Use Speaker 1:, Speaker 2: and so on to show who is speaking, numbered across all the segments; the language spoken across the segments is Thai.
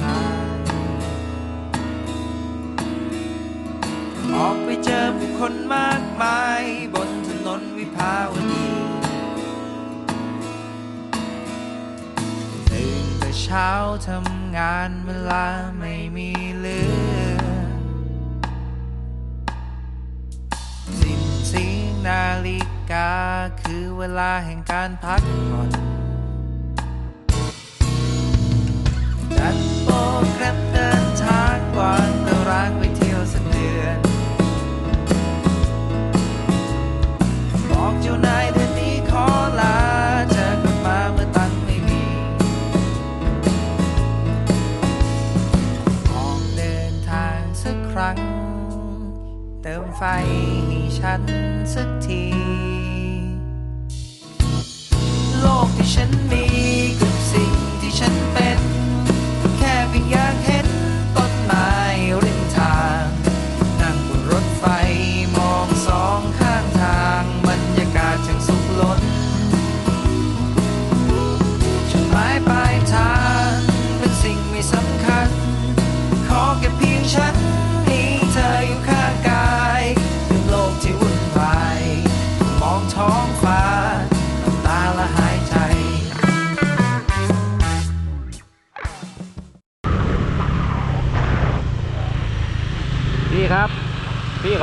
Speaker 1: ทานออกไปเจอผู้คนมากมาย บนถนนวิภาวดีตื่นแต่เช้าทำงานเวลาไม่มีเหลือ สิ้นเสียงนาฬิกาคือเวลาแห่งการพักผ่อน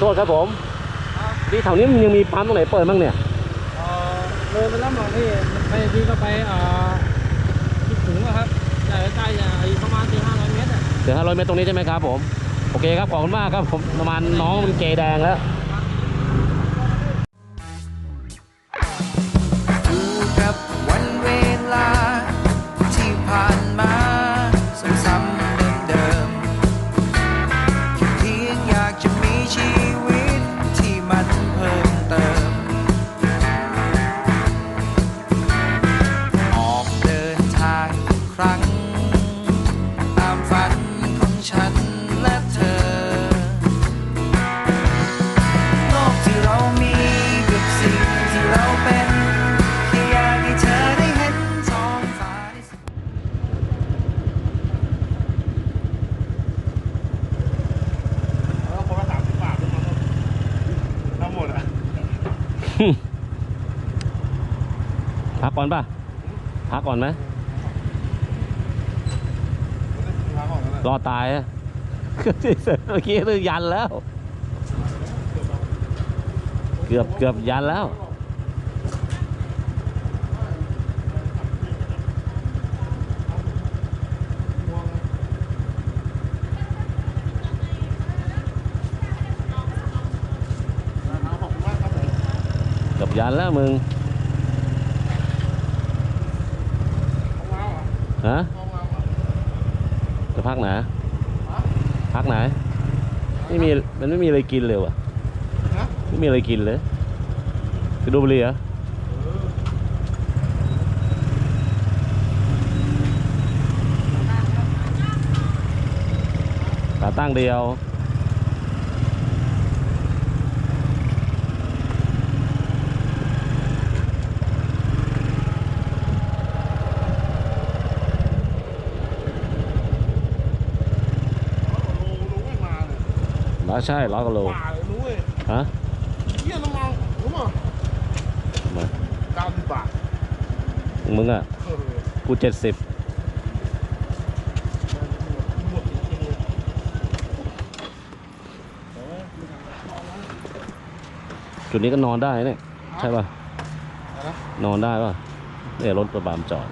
Speaker 1: โท
Speaker 2: ษครับผมพี่แถวนี้มันยังมีปั๊มตรงไหนเปิดบ้างเนี่ย
Speaker 3: เอ่อเลยไปแล้วหมอพี่ไปพี่ก็ไปเอ่อที่ถึงอะครับแต่ใกล้ๆอะอีกประมาณสี่ห้าร้อยเมตรอะ
Speaker 2: เดี๋ยวห้าร้อยเมตรตรงนี้ใช่ไหมครับผม โอเคครับ ขอบคุณมากครับผม ประมาณน้องมันเกแดงแล้ว
Speaker 1: พักก่อนป่ะ
Speaker 2: พักก่อนไหม
Speaker 4: รอ
Speaker 2: ตายอะเมื่อกี้คือยันแล้ว เกือบเกือบยันแล้วเกือบยันแล้วมึง
Speaker 4: เราอะ
Speaker 2: ฮะ
Speaker 4: ของเราอะ
Speaker 2: จะพักไหนพักไหนไม่มีมันไม่มีอะไรกินเลยว่ะ
Speaker 4: นะ
Speaker 2: ไม่มีอะไรกินเลยไปดูบุหรี่เหรอขาตั้งเดียว
Speaker 4: รู้รู้ไม่มาเลย
Speaker 2: ร้อยใช่ร้อยกิโล
Speaker 4: ป่าเลยรู้เว้ย
Speaker 2: ฮะ
Speaker 4: เยี่ยน้ำมันรู้มั้ง
Speaker 2: มา
Speaker 4: เก้าสิบบาท
Speaker 2: มึงอะ
Speaker 4: เออ
Speaker 2: กูเจ็ดสิบ
Speaker 4: หมดจริงๆเลย
Speaker 2: จุดนี้ก็นอนได้เนี่ย ใช่ป่ะ
Speaker 4: อะไรนะ
Speaker 2: นอนได้ป่ะเนี่ยรถกระบามจอด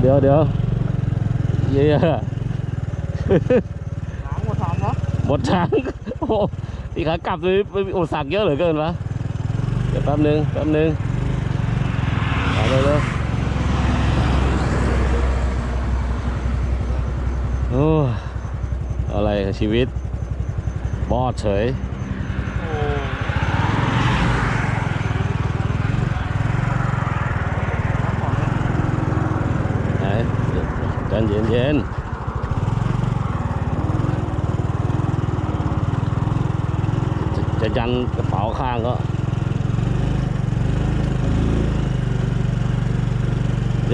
Speaker 2: เดี๋ยวเดี๋ยวเดี๋ยวเดี๋ยวเยี่ย
Speaker 4: หางหมดสามเนาะ
Speaker 2: หมดทางโอ้โหที่ขากลับเลยโอ้สักเยอะเหลือเกินวะเดี๋ยวแป๊บนึงแป๊บนึงเอาเลยเลยโอ้ยอะไรกับชีวิตบอดเฉย
Speaker 4: โอ้
Speaker 2: ไหนใจ เย็นเย็นจะจะยันกระเป๋าข้างก็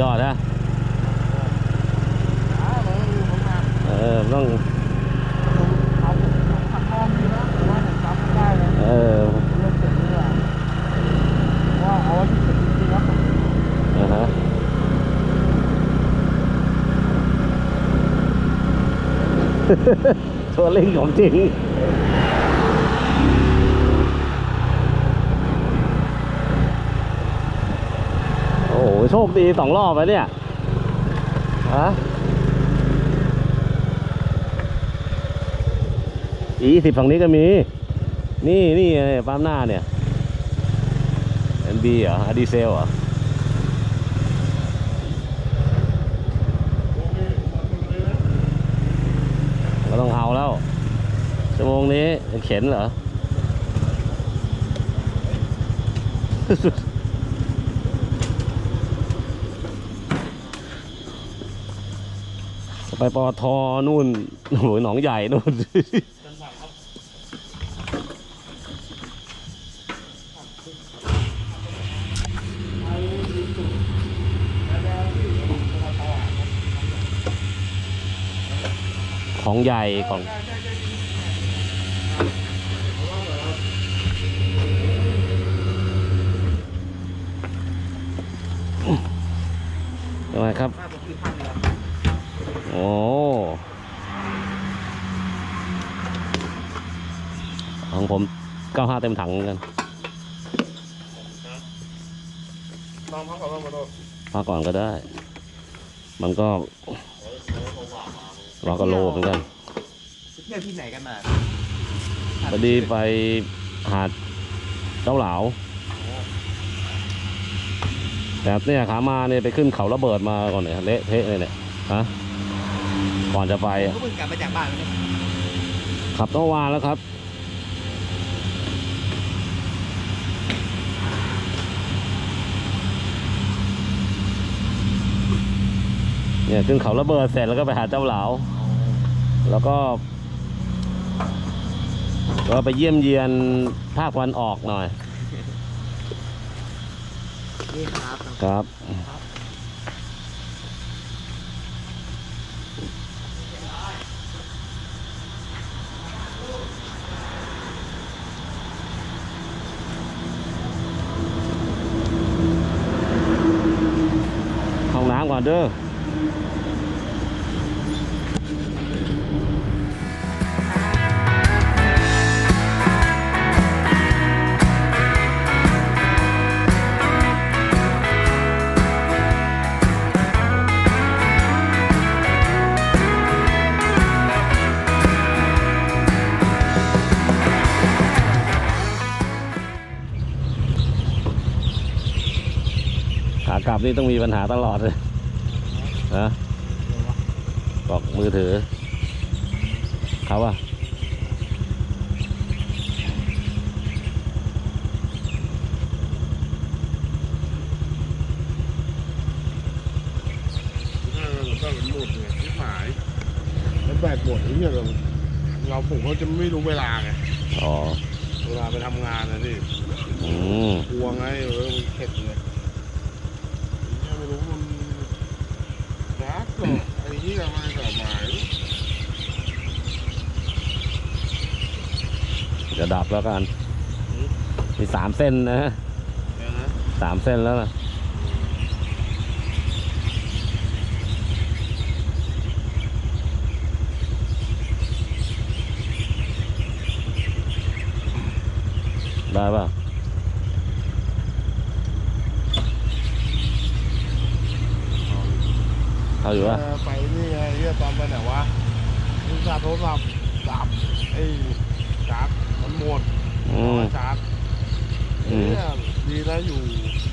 Speaker 2: ยอดนะ
Speaker 4: ขาเลยอยู่ข้างหน้า
Speaker 2: เออต้อง
Speaker 4: เอาขัดข้อมีนะแต่ว่าผมจำไม่ได้เลย
Speaker 2: เออ
Speaker 4: เรื่องเสร็จนี่แหละว่าเอาไว้ที่เสร็จจริงๆครับ
Speaker 2: อ่าฮะ ตัวเล่งของจริงโอ้โหโชคดีสองรอบแล้วเนี่ยฮะอีสิบฝั่งนี้ก็มี นี่นี่ไงปั๊มหน้าเนี่ย NB เหรออะดีเซลเหรอ ก็ต้องเอา แล้วชั่วโมงนี้เข็นเหรอ ไปปอทอนู่นโอ้โหหนองใหญ่นู่น ของใหญ่ของทำไมครับ โอ้ของผม95เต็มถังเหมือนกัน
Speaker 4: ลองพักก่อนลองมาดู
Speaker 2: มาก่อนก็ได้ มันก็เราก็โลเหมือนกัน
Speaker 1: เที่ยวที่ไหนกันมา
Speaker 2: พอดีไปหาดเจ้าเหลาแต่เนี่ยขามาเนี่ยไปขึ้นเขาระเบิดมาก่อนเนี่ยเละเทะเลยเนี่ยฮะก่อนจะไปอะ
Speaker 1: ก็เพิ่งกลับมาจากบ้านเลย
Speaker 2: ขับต้องวานแล้วครับเนี่ยขึ้นเขาระเบิดเสร็จแล้วก็ไปหาเจ้าเหลา แล้วก็ก็ไปเยี่ยมเยียนภาควันออกหน่อย
Speaker 1: นี่ครับ
Speaker 2: ครับ ห้องน้ำก่อนเด้อัพท์นี่ต้องมีปัญหาตลอดเลยนะบอกมือถือเขาว่า
Speaker 4: ก็มันหมดไงที่หมายแล้วแบกหมดที่เนี่ยเราเราผมเขาจะไม่รู้เวลาไง
Speaker 2: อ๋อ
Speaker 4: เวลาไปทำงานนะ
Speaker 2: นี่
Speaker 4: กลัวไงเออมันเข็ดเลย
Speaker 2: จะดับแล้วกัน มีสามเส้นนะสามเส้นแล้วนะได้ป่ะ เอาอยู่วะ
Speaker 4: เไปนี่ไงเรียกตอนไปไหนวะมึชาร์จโทรศัพท์สาบไอ้ชาร์จมันหมด
Speaker 2: มา
Speaker 4: ชาร์จเนี่ยดีแล้วอยู่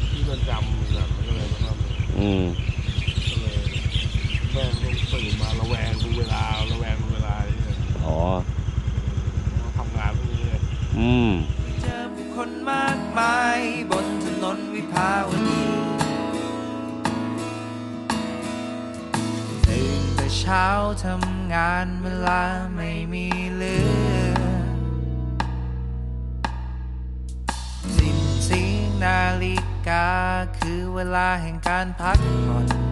Speaker 4: ที่เรือนจำแบบมันก็เลย
Speaker 2: มัน
Speaker 4: ก็เลยอืม แม่งต้องตื่นมาระแวงดูเวลาระแวงดูเวลาเนี่ย
Speaker 2: อ๋อ
Speaker 4: ทำงานเว
Speaker 1: ลาไม่มีเหลือสิบสีนาฬิกาคือเวลาแห่งการพักผ่อน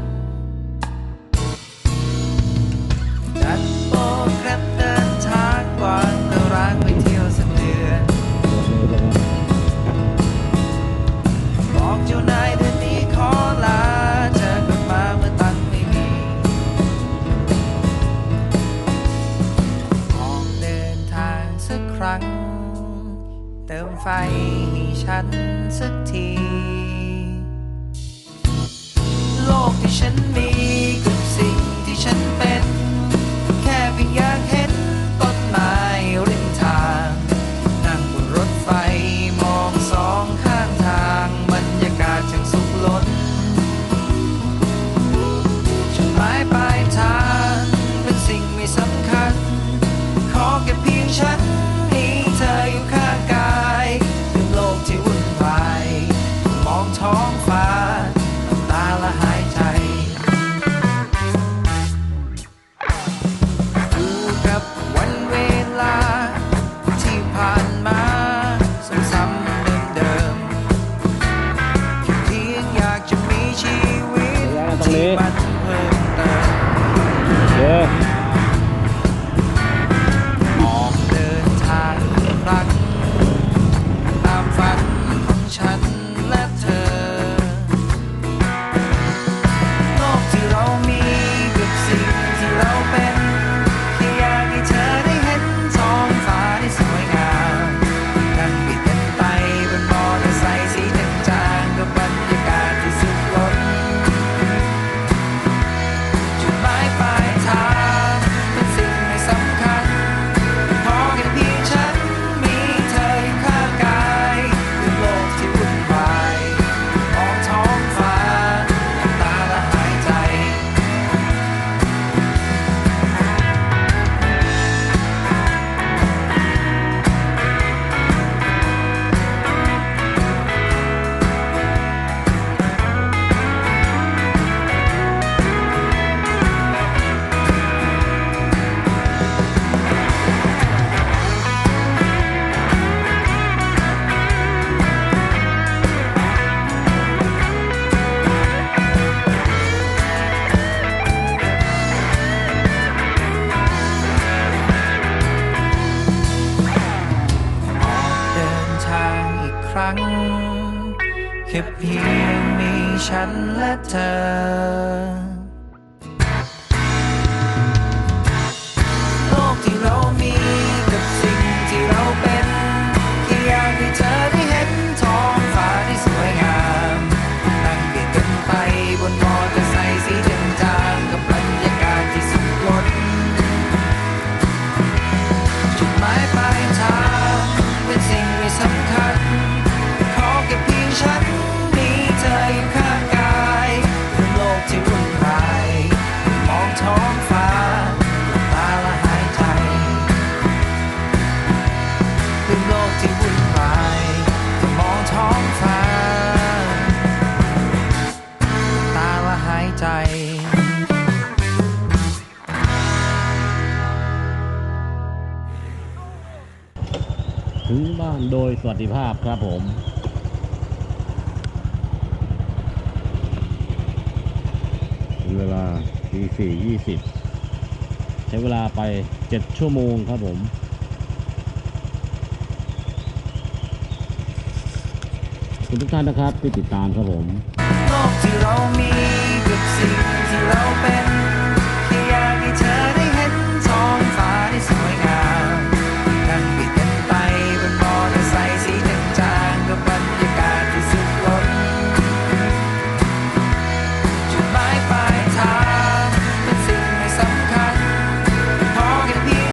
Speaker 1: ท้องฟ้าตาละหายใจเป็โลกที่วุ่นวามองท้องฟ้า ตาละหายใจ
Speaker 2: ถึงบ้านโดยสวัสดิภาพครับผม ตีสี่ยี่สิบใช้เวลาไปเจ็ดชั่วโมงครับผม คุณทุกท่านนะครับที่ติดตามครับผม
Speaker 1: โลกที่เรามีกับสิ่งที่เราเป็นแค่อยากให้เธอ